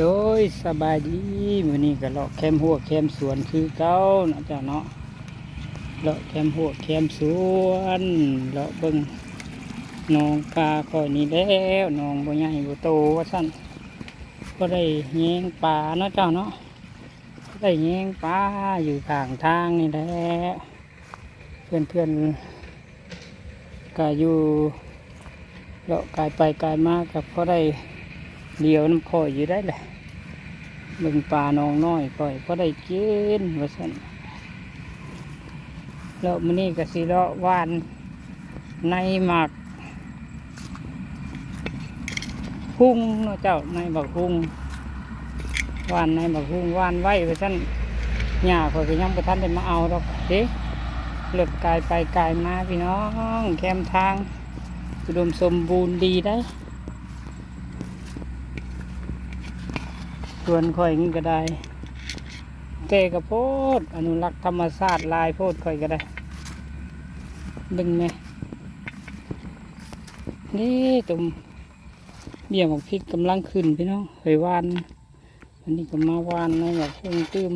โดยสบายดีมื้อนี้ก็เลาะแคมหัวแคมสวนคือเก่านาะจ้ะเนาะเลาะแคมหัวแคมสวนเลาะเบิ่งหนองปลาคอยนี้แล้วหนองบ่ใหญ่บ่โตว่าซั่นก็ได้แยงปลาเนาะเจ้าเนาะก็ได้แยงปลาอยู่ข้างทางนี่แหละเพื่อนๆก็อยู่เลาะกายไปกายมากับพอได้ เดียวน้ำข่อยอยู่ได้แหละเบิ่งปลาน้องน้อยข่อยก็ได้กินว่าซั่นแล้วมื้อนี้ก็สิเลาะวานในหมักพุ่งเนาะเจ้าในบักพุ่งวานในบักพุ่งวานไว้ว่าซั่นหญ้าข่อยก็ยังบ่ทันได้มาเอาดอกเด้เลือกกายไปกายมาพี่น้องแคมทางอุดมสมบูรณ์ดีได้ วนข่อยนี่ก็ได้เตกระโพดอนุรักษ์ธรรมชาติลายโพดข่อยก็ได้ ดึงไหมนี่ตุ่มเบี้ยของพริกกำลังขึ้นพี่น้องเคยวานอันนี้ก็มาวานในบักฮุ่งตื้ม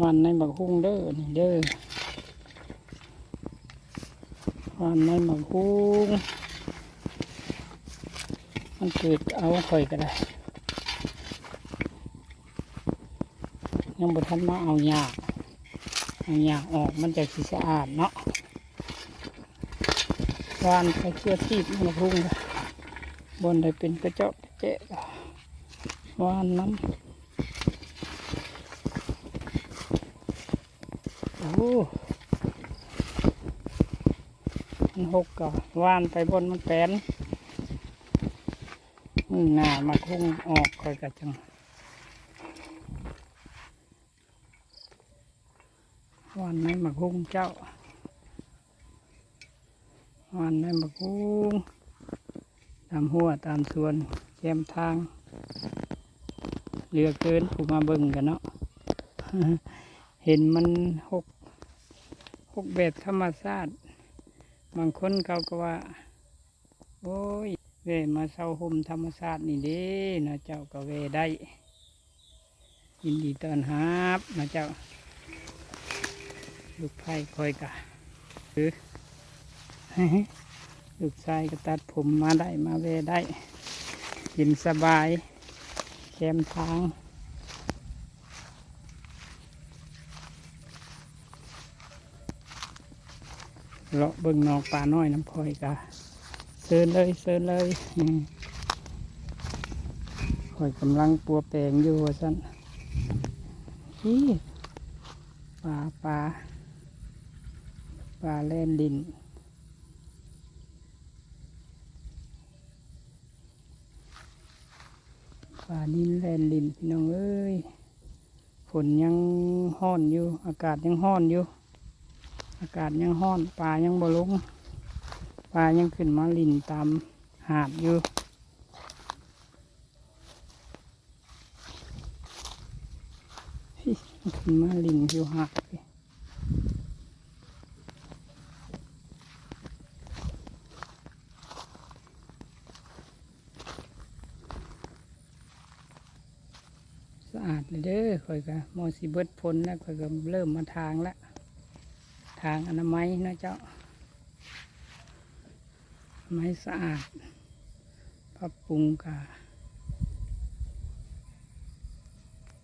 วานในบักฮุ่งเด้อนี่เด้อวานในบักฮุ่งมันเกิดเอาข่อยก็ได้ ยังบ่ทันมาเอาหญ้าเอาหญ้าออกมันจะสิสะอาดเนาะวานไปเชื่อที่มันพุ่งบนได้เป็นกระเจาะเจะวานน้ำโอ้มันหกก็วานไปบนมันแปนมือหน้ามาพุ่งออกคอยกระจัง วันในมักฮุงเจ้าวันในมักฮุงตามหัวตามสวนแคมทางเรือเกินผู้มาเบิ่งกันเนาะเห็นมันหกหกแบบธรรมชาติบางคนเขาก็ว่า โอ้ยเวมาเศร้าห่มธรรมชาตินี่เด้นะเจ้าก็เวได้ ยินดีต้อนรับนะเจ้า ลูกไผ่คอยกะหรือลูกชายก็ตัดผมมาได้มาเวได้ กินสบายแคมทางเลาะเบิ่งนองปลาน้อยน้ำพลอยกะเซินเลยเซินเลยคอยกำลังปัวแปลงอยู่ว่าสันอีปลาปลา ปลาแล่นดิน ปลานินแล่นดินพี่น้องเอ้ยฝนยังห้อนอยู่ อากาศยังห้อนอยู่ อากาศยังห้อนปลายังบ่ลงปลายังขึ้นมาลินตามหาดอยู่ฮิมันขึ้นมาลินอยู่หาดพี่สะ อาดเลยเด้อค่อยก็มอสิเบิดพ้นแล้วค่อยก็เริ่มมาทางละ ทางอนามัยนะเจ้าไม้สะอาดปรับปรุงกา